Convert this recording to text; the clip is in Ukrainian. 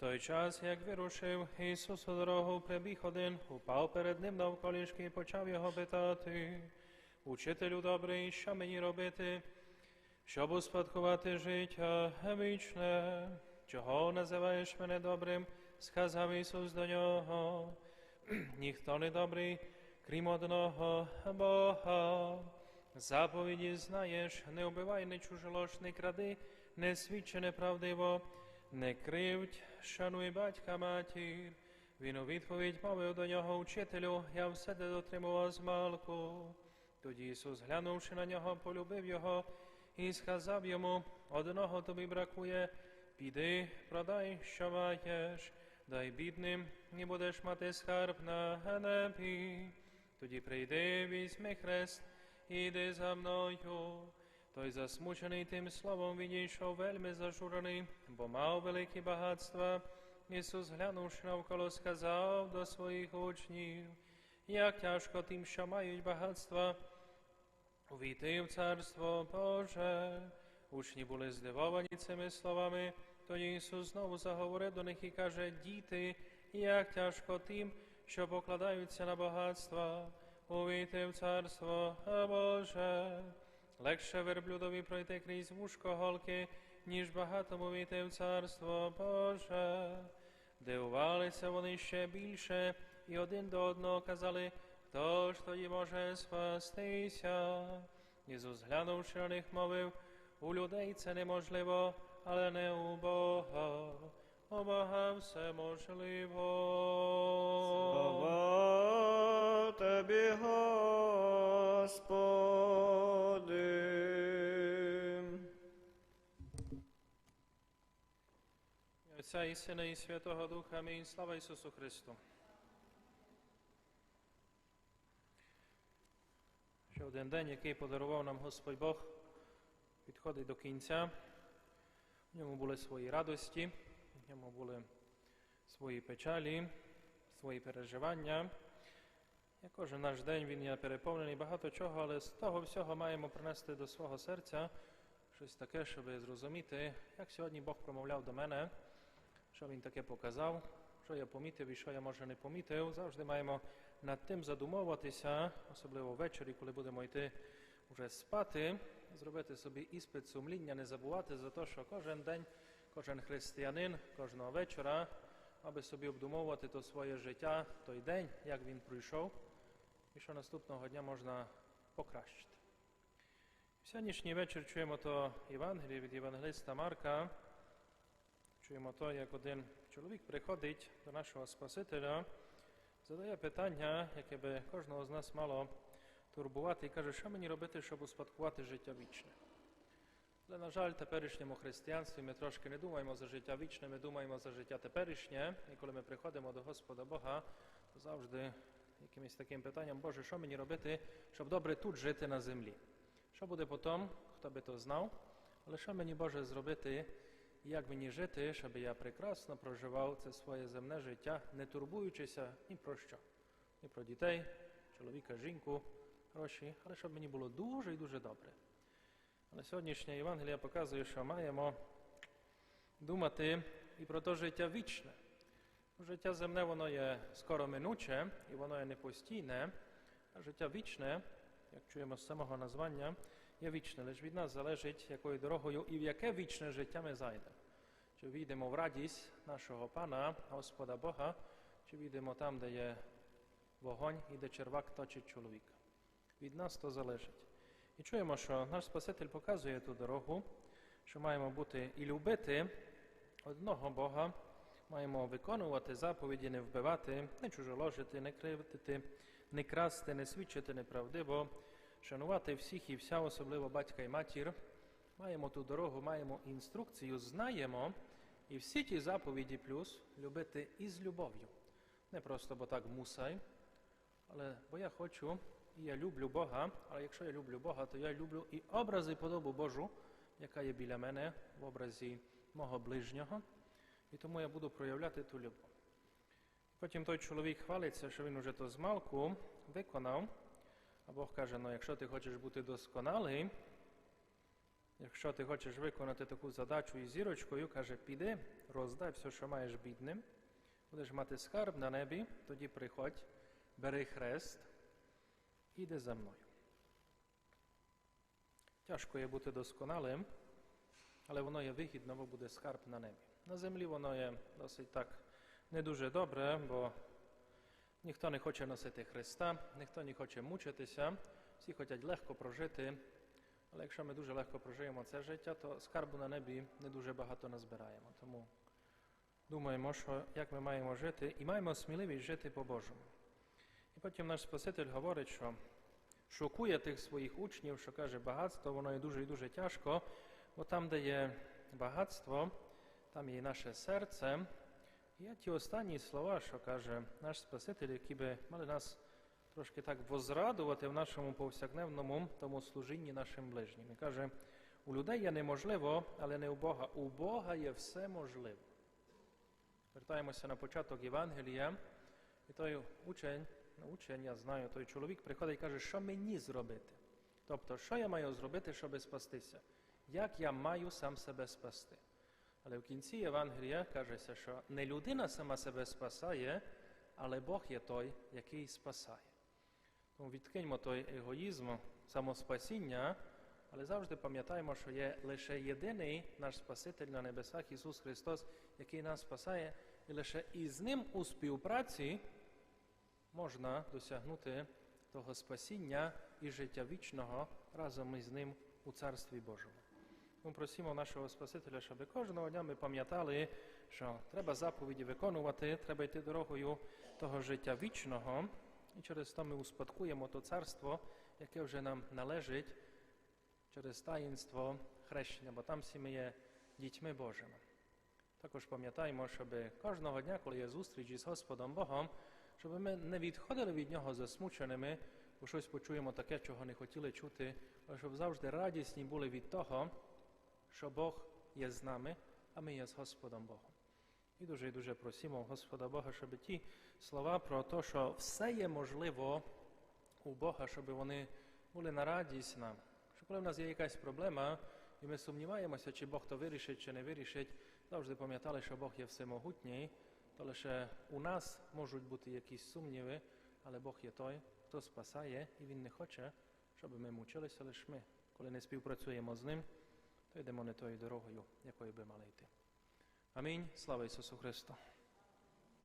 той час, як вирушив Ісус у дорогу прибіг один, упав перед ним навколішки і почав його питати. Учителю добрий, що мені робити, щоб успадкувати життя вічне? Чого називаєш мене добрим? сказав Ісус до нього. Ніхто не добрий, крім одного Бога. Заповіді знаєш, не убивай, не чужолош, не кради, не свідчи неправдиво, не кривдь, шануй батька матір. Він у відповідь мовив до нього учителю, я все те дотримував з малку. Тоді Ісус, глянувши на нього, полюбив його і сказав йому, одного тобі бракує, піди, продай, що маєш, дай бідним, і будеш мати скарб на небі. Тоді прийди, візьми хрест, і йди за мною. Той засмучений тим словом відійшов вельми зажурений, бо мав великі багатства. Ісус, глянувши навколо, сказав до своїх учнів, як тяжко тим, що мають багатства, увійти в Царство Боже. Учні були здивовані цими словами. Тоді Ісус знову заговорив до них і каже, діти, як тяжко тим, що покладаються на багатства, увійти в Царство Боже. Легше верблюдові пройти крізь вушко голки, ніж багатому війти в Царство Боже. Дивувалися вони ще більше, і один до одного казали, хто ж тоді може спастися? Ісус, глянувши на них, мовив, у людей це неможливо, але не у Бога. У Бога все можливо. Слава Тобі, Господи. Отця і Сина, і Святого Духа. Амінь. Слава Ісусу Христу. Ще один день, який подарував нам Господь Бог, підходить до кінця. В ньому були свої радості, в ньому були свої печалі, свої переживання. Як кожен наш день він є переповнений багато чого, але з того всього маємо принести до свого серця щось таке, щоб зрозуміти, як сьогодні Бог промовляв до мене, що він таке показав, що я помітив і що я може не помітив. Завжди маємо над тим задумовуватися, особливо ввечері, коли будемо йти вже спати, зробити собі іспит сумління, не забувати за те, що кожен день, кожен християнин, кожного вечора, аби собі обдумовувати то своє життя, той день, як він пройшов, і що наступного дня можна покращити. В сьогоднішній вечір чуємо то Євангеліє від Євангелиста Марка. Чуємо то, як один чоловік приходить до нашого Спасителя, задає питання, яке би кожного з нас мало турбувати, і каже, що мені робити, щоб успадкувати життя вічне. Але, на жаль, теперішньому християнстві ми трошки не думаємо за життя вічне, ми думаємо за життя теперішнє. І коли ми приходимо до Господа Бога, то завжди якимось таким питанням, Боже, що мені робити, щоб добре тут жити на землі? Що буде потім, хто би то знав, але що мені Боже зробити, як мені жити, щоб я прекрасно проживав це своє земне життя, не турбуючися ні про що, ні про дітей, чоловіка, жінку, гроші, але щоб мені було дуже і дуже добре. Але сьогоднішня Євангелія показує, що маємо думати і про те життя вічне. Життя земне, воно є скоро минуче і воно є непостійне, а життя вічне, як чуємо з самого названня, є вічне. Лише від нас залежить, якою дорогою і в яке вічне життя ми зайдемо. Чи війдемо в радість нашого Пана, Господа Бога, чи війдемо там, де є вогонь і де червак точить чоловіка. Від нас то залежить. І чуємо, що наш Спаситель показує ту дорогу, що маємо бути і любити одного Бога, маємо виконувати заповіді, не вбивати, не чужоложити, не кривдити, не красти, не свідчити неправдиво, шанувати всіх і вся, особливо батька і матір. Маємо ту дорогу, маємо інструкцію, знаємо, і всі ті заповіді плюс любити із любов'ю. Не просто бо так мусай, але бо я хочу, і я люблю Бога, але якщо я люблю Бога, то я люблю і образ і подобу Божу, яка є біля мене в образі мого ближнього, і тому я буду проявляти ту любов. Потім той чоловік хвалиться, що він уже то змалку виконав, а Бог каже: ну якщо ти хочеш бути досконалий, Якщо ти хочеш виконати таку задачу із зірочкою, каже, піди, роздай все, що маєш бідним, будеш мати скарб на небі, тоді приходь, бери хрест, іди за мною. Тяжко є бути досконалим, але воно є вигідно, бо буде скарб на небі. На землі воно є досить так не дуже добре, бо ніхто не хоче носити Христа, ніхто не хоче мучитися, всі хочуть легко прожити. Але якщо ми дуже легко прожиємо це життя, то скарбу на небі не дуже багато назбираємо. Тому думаємо, що як ми маємо жити, і маємо сміливість жити по-божому. І потім наш Спаситель говорить, що шокує тих своїх учнів, що каже, багатство, воно є дуже і дуже тяжко, бо там, де є багатство, там є і наше серце. Є ті останні слова, що каже наш Спаситель, які би мали нас трошки так возрадувати в нашому повсякденному тому служінні нашим ближнім. І каже, у людей є неможливо, але не у Бога. У Бога є все можливо. Вертаємося на початок Євангелія, і той учень, ну, учень, я знаю, той чоловік приходить і каже, що мені зробити? Тобто, що я маю зробити, щоб спастися? Як я маю сам себе спасти? Але в кінці Євангелія кажеться, що не людина сама себе спасає, але Бог є той, який спасає. Тому відкиньмо той егоїзм, самоспасіння, але завжди пам'ятаємо, що є лише єдиний наш Спаситель на небесах Ісус Христос, який нас спасає, і лише із Ним у співпраці можна досягнути того спасіння і життя вічного разом із Ним у Царстві Божому. Ми просимо нашого Спасителя, щоб кожного дня ми пам'ятали, що треба заповіді виконувати, треба йти дорогою того життя вічного, і через то ми успадкуємо то царство, яке вже нам належить через таїнство хрещення, бо там всі ми є дітьми Божими. Також пам'ятаємо, щоб кожного дня, коли є зустріч із Господом Богом, щоб ми не відходили від нього засмученими, бо щось почуємо таке, чого не хотіли чути, але щоб завжди радісні були від того, що Бог є з нами, а ми є з Господом Богом. І дуже і дуже просимо Господа Бога, щоб ті слова про те, що все є можливо у Бога, щоб вони були на радість нам. Що коли в нас є якась проблема, і ми сумніваємося, чи Бог то вирішить, чи не вирішить, завжди пам'ятали, що Бог є всемогутній, то лише у нас можуть бути якісь сумніви, але Бог є той, хто спасає, і Він не хоче, щоб ми мучилися лише ми. Коли не співпрацюємо з ним, то йдемо не тою дорогою, якою би мали йти. Амінь. Слава Ісусу Христу!